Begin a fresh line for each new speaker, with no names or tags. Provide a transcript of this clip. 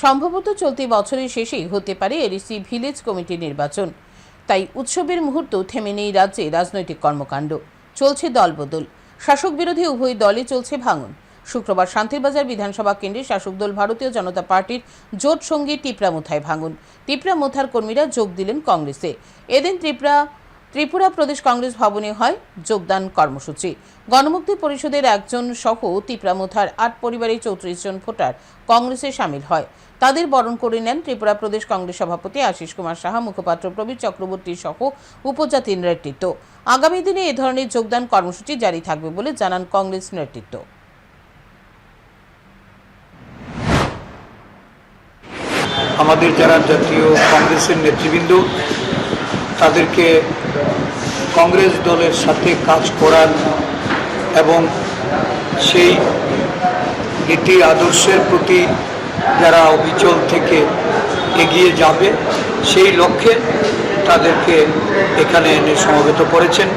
সম্ভবত চলতি বছরের শেষেই হতে পারে এডিসি ভিলেজ কমিটি নির্বাচন। তাই উৎসবের মুহূর্ত থেমে নেই রাজ্যে রাজনৈতিক কর্মকাণ্ড। চলছে দলবদল। শাসক বিরোধী উভয় দলে চলছে ভাঙন। শুক্রবার শান্তিরবাজার বিধানসভা কেন্দ্রে শাসক দল ভারতীয় জনতা পার্টির জোট সঙ্গী টিপরা মুথায় ভাঙন। টিপরা মুথার কর্মীরা যোগ দিলেন কংগ্রেসে। এদিন ত্রিপুরা ত্রিপুরা প্রদেশ কংগ্রেস ভবনে হয় যোগদান কর্মসূচি। গণমুক্তি পরিষদের একজন সহ ত্রিপুরা মুথার আট পরিবারের চৌত্রিশ জন ভোটার কংগ্রেসে সামিল হয়। তাদের বরণ করে নেন ত্রিপুরা প্রদেশ কংগ্রেস সভাপতি আশিস কুমার সাহা, মুখপাত্র প্রবীর চক্রবর্তী সহ উপজাতির নেতৃত্ব। আগামী দিনে এ ধরনের যোগদান কর্মসূচি জারি থাকবে বলে জানান কংগ্রেস নেতৃত্ব।
আমাদের যারা জাতীয় কংগ্রেসের নেতৃবৃন্দ তাদেরকে কংগ্রেস দলের সাথে কাজ করার এবং সেই নীতি আদর্শের প্রতি যারা অবিচল থেকে এগিয়ে যাবে, সেই লক্ষ্যে তাদেরকে এখানে এনে সমবেত করেছেন।